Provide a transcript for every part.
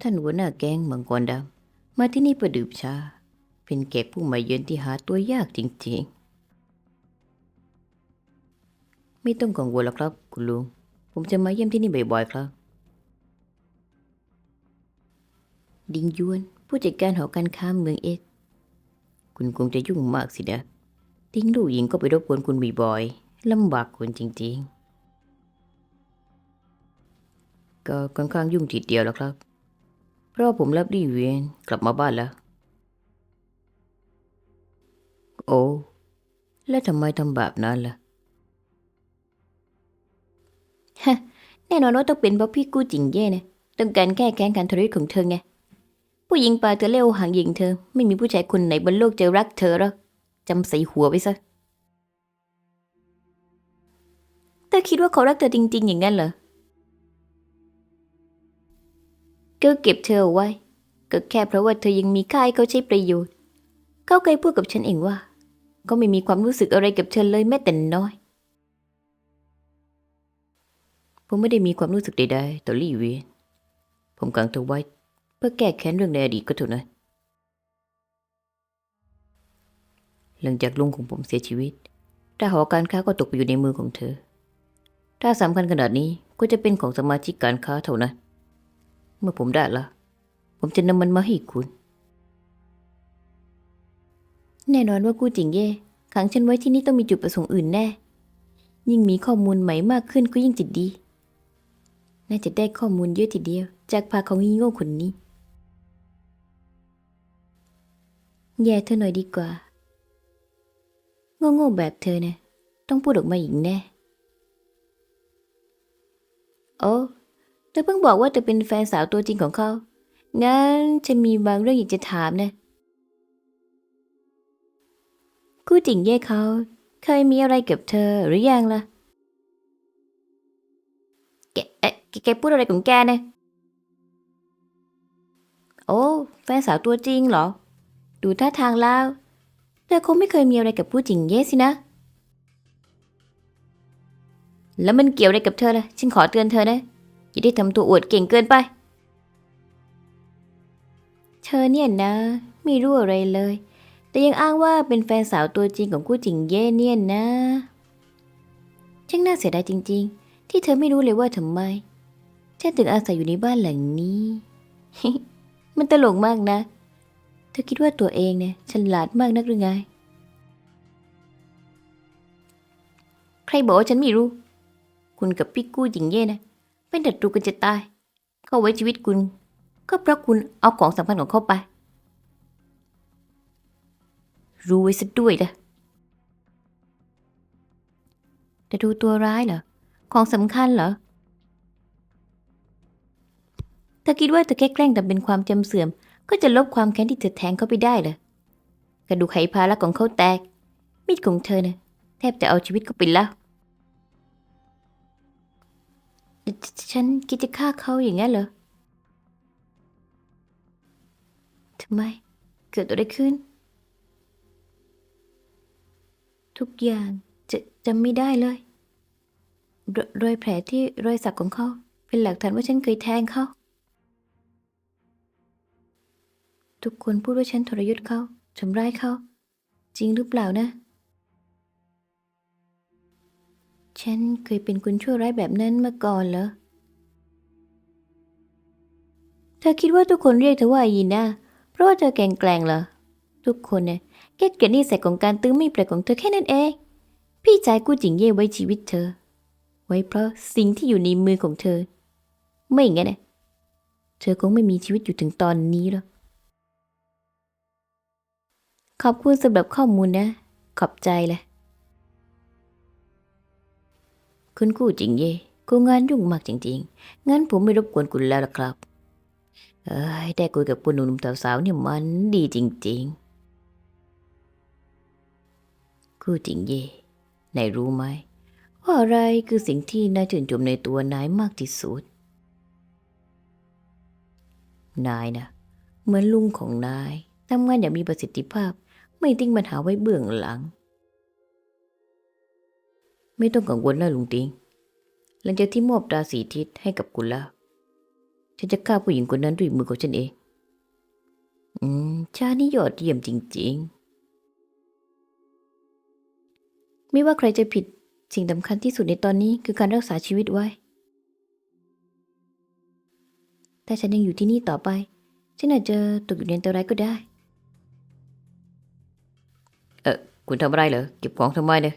ท่านหัวหน้าแก๊งมังกรดำมาที่นี่ประดื่มชา เป็นแขกผู้มาเยือนที่หาตัวยากจริงๆ ไม่ต้องกังวลหรอกครับ คุณลุง ผมจะมาเยี่ยมที่นี่บ่อยๆ ครับ ดิงยวน ผู้จัดการหอการค้าเมืองเอสคุณคงจะยุ่งมากสินะทิ้งลูกหญิงก็ไปรบกวนคุณบ่อยๆลำบากคุณจริงๆ ก็ค่อนข้างยุ่งทีเดียวแล้วครับ เพราะผมรับดีเวียนกลับมาบ้านแล้ว โอ้ แล้วทำไมทำแบบนั้นล่ะฮะแน่นอนว่าต้องเป็นเพราะพี่กู้จิงเย่นะต้องการแก้แค้นการทรยศของเธอไง ผู้หญิงป่าเธอเลวห่างหญิงเธอ ไม่มีผู้ชายคนไหนบนโลกจะรักเธอหรอกจำใส่หัวไว้ซะเธอคิดว่าเขารักเธอจริง ๆ อย่างนั้นเหรอ ก็เก็บเธอเอาไว้ ก็แค่เพราะว่าเธอยังมีค่าให้เขาใช้ประโยชน์ เขาเคยพูดกับฉันเองว่า ก็ไม่มีความรู้สึกอะไรกับเธอเลยแม้แต่น้อย ผมไม่ได้มีความรู้สึกใดๆต่อลี่เวียนผมกังเธอไว้ เพื่อแก้แค้นเรื่องในอดีตก็เท่านั้นหลังจากลุงของผมเสียชีวิต ถ้าหอการค้าก็ตกไปอยู่ในมือของเธอ ถ้าสำคัญขนาดนี้ก็จะเป็นของสมาชิกการค้าเท่านั้น เมื่อผมได้ละผมจะนำมันมาให้คุณ แน่นอนว่ากู้จิงเย่ขังฉันไว้ที่นี่ต้องมีจุดประสงค์อื่นแน่ ยิ่งมีข้อมูลใหม่มากขึ้นก็ยิ่งจะดี น่าจะได้ข้อมูลเยอะทีเดียว จากพาของงีโง่คนนี้ แย่เธอหน่อยดีกว่า โง่ๆแบบเธอเนี่ยต้องพูดออกมาอีกแน่ โอ้ ธอเพิ่งบอกว่าเธอเป็นแฟนสาวตัวจริงของเขา งั้นฉันมีบางเรื่องอยากจะถามนะคู่จริงเย่เขา เคยมีอะไรกับเธอหรือยังล่ะ แกเอ๊ะแกพูดอะไรของแกเนี่ย โอ้ แฟนสาวตัวจริงเหรอ ดูท่าทางแล้ว เธอคงไม่เคยมีอะไรกับผู้จริงเย่สินะ แล้วมันเกี่ยวอะไรกับเธอล่ะ ฉันขอเตือนเธอนะ อย่าได้ทำตัวอวดเก่งเกินไป เธอเนี่ยนะ ไม่รู้อะไรเลย แต่ยังอ้างว่าเป็นแฟนสาวตัวจริงของกู้จิงเย่เนี่ยนะช่างน่าเสียดายจริง ๆ ที่เธอไม่รู้เลยว่าทำไมฉันถึงอาศัยอยู่ในบ้านหลังนี้ มันตลกมากนะ เธอคิดว่าตัวเองเนี่ยฉลาดมากนักหรือไง ใครบอกว่าฉันไม่รู้ คุณกับพี่กู้จิงเย่นะ เป็นศัตรูกันจะตาย เขาไว้ชีวิตคุณ ก็เพราะคุณเอาของสำคัญของเขาไป รู้ไว้ซะด้วยนะแต่ดูตัวร้ายเหรอ ของสำคัญเหรอเธอคิดว่าเธอแค่แกล้งแต่เป็นความจำเสื่อม ก็จะลบความแค้นที่เธอแทงเขาไปได้เหรอกระดูกไขพาละของเขาแตก มีดของเธอนะแทบจะเอาชีวิตเขาไปแล้ว ฉันคิดจะฆ่าเขาอย่างนั้เหรอทำไม เกิดอะไรขึ้น ทุกอย่างจะจำไม่ได้เลยรรอยแผลที่รอยสักของเขา เป็นหลักฐานว่าฉันเคยแทงเขา ทุกคนพูดว่าฉันทรยศเขาทำร้ายเขา จริงหรือเปล่านะ ฉันเคยเป็นคนชั่วร้ายแบบนั้นมาก่อนเหรอ เธอคิดว่าทุกคนเรียกเธอว่ายีน่าเพราะว่าเธอแกงแกร่งเหรอ ทุกคนเนี่ยแค่เกลียดนิสัยของการตื้อไม่เปลกของเธอแค่นั้นเอง พี่ชายกู้จิงเย่ไว้ชีวิตเธอ ไว้เพราะสิ่งที่อยู่ในมือของเธอ ไม่อย่างนั้นนะเธอคงไม่มีชีวิตอยู่ถึงตอนนี้หรอกขอบคุณสำหรับข้อมูลนะ ขอบใจเลย คุณกู้จริงเย่กูงานยุ่งมากจริง ๆ งั้นผมไม่รบกวนคุณแล้วล่ะครับ เอ้ยได้คุยกับคุณหนุ่มสาวๆเนี่ยมันดีจริง ๆ กู้จริงเย่นายรู้ไหมว่าอะไรคือสิ่งที่นายชื่นชมในตัวนายมากที่สุด นายนะเหมือนลุงของนายทำงานอย่างมีประสิทธิภาพ ไม่ทิ้งปัญหาไว้เบื้องหลัง ไม่ต้องกังวลนะลุงติง หลังจากที่มอบตาสีทิศให้กับคุณแล้ว ฉันจะฆ่าผู้หญิงคนนั้นด้วยมือของฉันเอง อืม ชานี่ยอดเยี่ยมจริง ๆ ไม่ว่าใครจะผิด สิ่งสำคัญที่สุดในตอนนี้คือการรักษาชีวิตไว้ ถ้าฉันยังอยู่ที่นี่ต่อไป ฉันอาจจะตกอยู่ในอันตรายก็ได้ เออคุณทำอะไรเหรอ เก็บของทำไมเนี่ย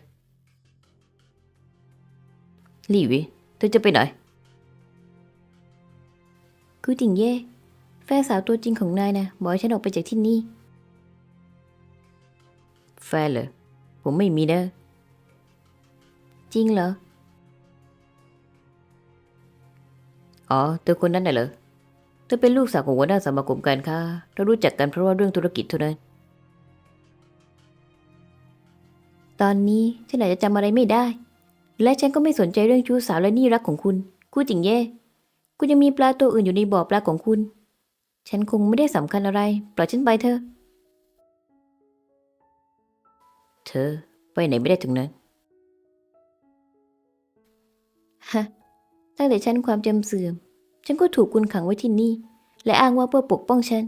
ลี่วิเธอจะไปไหน กูจิงเย่ แฟนสาวตัวจริงของนายนะบอกให้ฉันออกไปจากที่นี่ แฟนเหรอ ผมไม่มีนะ จริงเหรอ อ๋อเธอคนนั้นน่ะเหรอ เธอเป็นลูกสาวของหัวหน้าสมาคมการค้า เรารู้จักกันเพราะว่าเรื่องธุรกิจเท่านั้น ตอนนี้ฉันอาจจะจำอะไรไม่ได้ และฉันก็ไม่สนใจเรื่องชู้สาวและนี่รักของคุณกูจิงเย่ คุณยังมีปลาตัวอื่นอยู่ในบ่อปลาของคุณ ฉันคงไม่ได้สำคัญอะไร ปล่อยฉันไปเถอะ เธอ ไปไหนไม่ได้ถึงนั้น ฮะ ตั้งแต่ฉันความจำเสื่อม ฉันก็ถูกคุณขังไว้ที่นี่ และอ้างว่าเพื่อปกป้องฉัน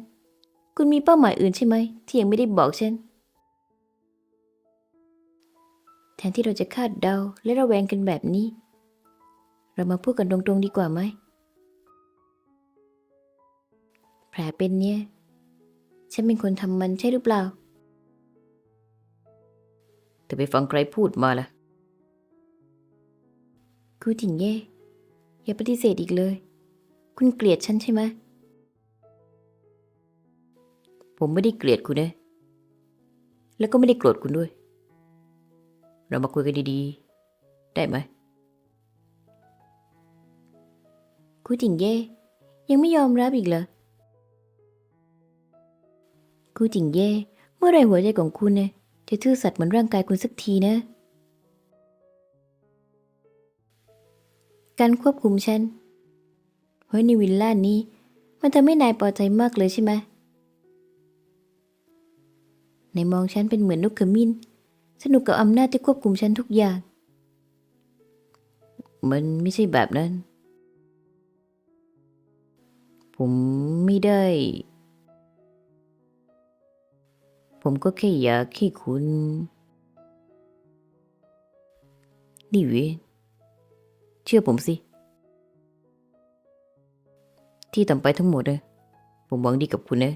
คุณมีเป้าหมายอื่นใช่ไหม ที่ยังไม่ได้บอกฉัน แทนที่เราจะคาดเดาและระแวงกันแบบนี้ เรามาพูดกันตรงๆดีกว่าไหม แผลเป็นเนี่ย ฉันเป็นคนทำมันใช่หรือเปล่า เธอไปฟังใครพูดมาล่ะกูจิงเย่อย่าปฏิเสธอีกเลย คุณเกลียดฉันใช่ไหม ผมไม่ได้เกลียดคุณนะ แล้วก็ไม่ได้โกรธคุณด้วย เรามาคุยกันดีๆ ได้ไหมกูจิงเย่ยังไม่ยอมรับอีกเหรอกูจิงเย่เมื่อไรหัวใจของคุณเนี่ยจะทื่อสัตย์เหมือนร่างกายคุณสักทีนะ การควบคุมฉันไว้ในวิลล่านี้ มันทำให้นายพอใจมากเลยใช่ไหมนายมองฉันเป็นเหมือนนกขมิ้น สนุกกับอำนาจที่ควบคุมฉันทุกอย่าง มันไม่ใช่แบบนั้น ผมไม่ได้ ผมก็แค่อยากให้คุณนี่เวนเชื่อผมสิ ที่ทำไปทั้งหมดนะผมหวังดีกับคุณนะ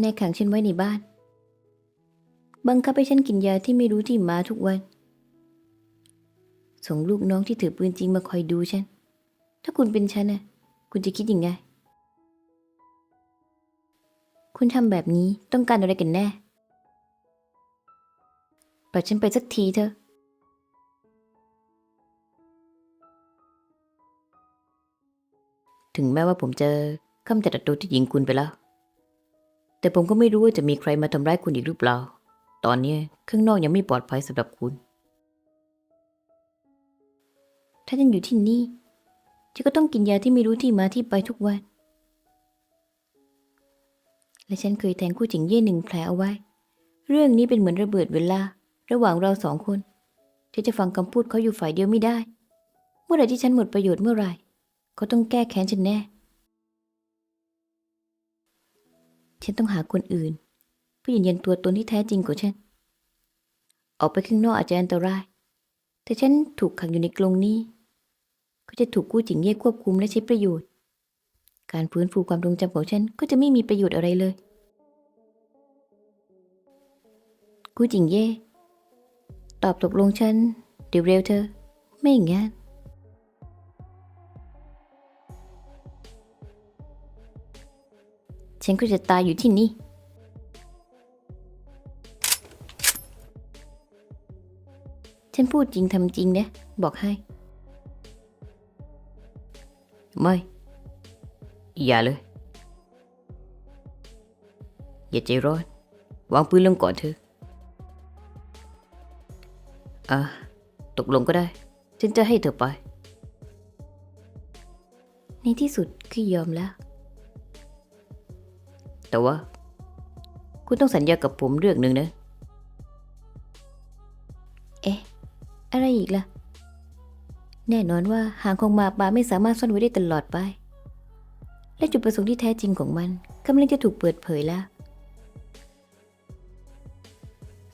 แนายขังฉันไว้ในบ้าน บังคับให้ฉันกินยาที่ไม่รู้ที่มาทุกวัน ส่งลูกน้องที่ถือปืนจริงมาคอยดูฉัน ถ้าคุณเป็นฉันน่ะ คุณจะคิดยังไง คุณทำแบบนี้ต้องการอะไรกันแน่ปล่อยฉันไปสักทีเถอะถึงแม้ว่าผมจะกำจัดศัตรูที่ยิงคุณไปแล้ว แต่ผมก็ไม่รู้ว่าจะมีใครมาทำร้ายคุณอีกหรือเปล่า ตอนนี้ข้างนอกยังไม่ปลอดภัยสำหรับคุณ ถ้าฉันอยู่ที่นี่ฉันก็ต้องกินยาที่ไม่รู้ที่มาที่ไปทุกวัน และฉันเคยแทงคู่จิงเย่หนึ่งแผลเอาไว้ เรื่องนี้เป็นเหมือนระเบิดเวลา ระหว่างเราสองคนฉันจะฟังคำพูดเขาอยู่ฝ่ายเดียวไม่ได้ เมื่อไหร่ที่ฉันหมดประโยชน์เมื่อไหร่เขาต้องแก้แค้นฉันแน่ ฉันต้องหาคนอื่นเพื่อยืนยันตัวตนที่แท้จริงของฉัน ออกไปข้างนอกอาจจะอันตราย แต่ฉันถูกขังอยู่ในกรงนี้ ก็จะถูกกู้จิงเย่ควบคุมและใช้ประโยชน์ การฟื้นฟูความทรงจำของฉันก็จะไม่มีประโยชน์อะไรเลย กู้จิงเย่ตอบตกลงฉันเดี๋ยวเร็วเธอ ไม่อย่างงั้น ฉันก็จะตายอยู่ที่นี่ ฉันพูดจริงทำจริงนะบอกให้ ไม่ อย่าเลย อย่าใจร้อน วางปืนลงก่อนเถอะอะตกลงก็ได้ ฉันจะให้เธอไป ในที่สุดคือยอมแล้ว แต่ว่า คุณต้องสัญญากับผมเรื่องหนึ่งนะ เอ๊ะ อะไรอีกล่ะ แน่นอนว่าหางของหมาป่าไม่สามารถซ่อนไว้ได้ตลอดไป และจุดประสงค์ที่แท้จริงของมันกำลังจะถูกเปิดเผยแล้ว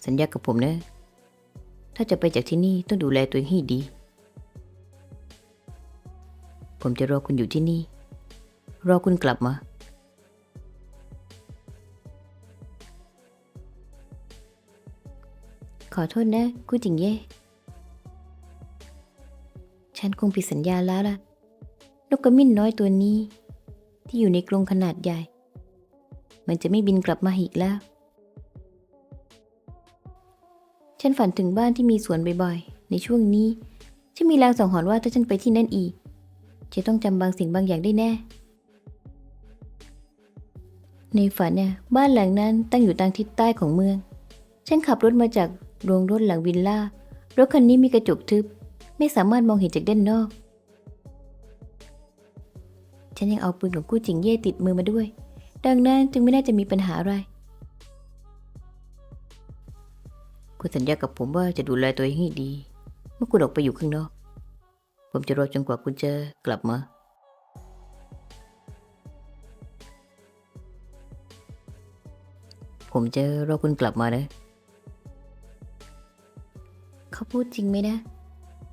สัญญากับผมนะ ถ้าจะไปจากที่นี่ต้องดูแลตัวเองให้ดี ผมจะรอคุณอยู่ที่นี่ รอคุณกลับมา ขอโทษนะกูจิงเย่ ฉันคงผิดสัญญาแล้วล่ะ นกกระมิ้นน้อยตัวนี้ ที่อยู่ในกรงขนาดใหญ่ มันจะไม่บินกลับมาอีกแล้ว ฉันฝันถึงบ้านที่มีสวนบ่อยๆ ในช่วงนี้ ฉันมีแรงสังหรณ์ว่าถ้าฉันไปที่นั่นอีก จะต้องจำบางสิ่งบางอย่างได้แน่ ในฝันเนี่ยบ้านหลังนั้นตั้งอยู่ทางทิศใต้ของเมืองฉันขับรถมาจาก โรงรถหลังวิลล่ารถคันนี้มีกระจกทึบ ไม่สามารถมองเห็นจากด้านนอก ฉันยังเอาปืนของกู้จิงเย่ติดมือมาด้วย ดังนั้นจึงไม่น่าจะมีปัญหาอะไร คุณสัญญากับผมว่าจะดูแลตัวเองให้ดี เมื่อคุณออกไปอยู่ข้างนอก ผมจะรอจนกว่าคุณจะกลับมาผมจะรอคุณกลับมานะ เขาพูดจริงไหมนะ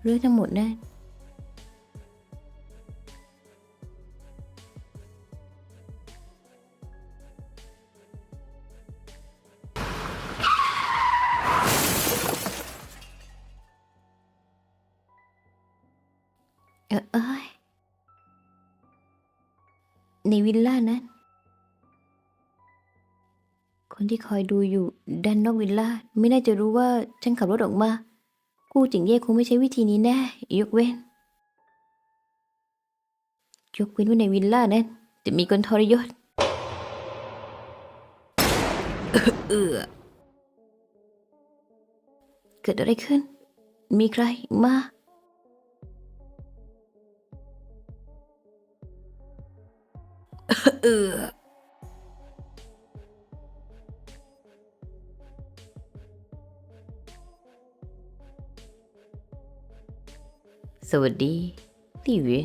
เรื่องทั้งหมดนะ เออเอ้ย ในวิลล่านั้น คนที่คอยดูอยู่ด้านนอกวิลล่าไม่น่าจะรู้ว่าฉันขับรถออกมา กู้จิงเย่คงไม่ใช้วิธีนี้แน่ ยกเว้น ยกเว้นว่าในวิลล่านั้นจะมีคนทรยศ เออเกิดอะไรขึ้น มีใครมาเออ สวัสดีลี่หวี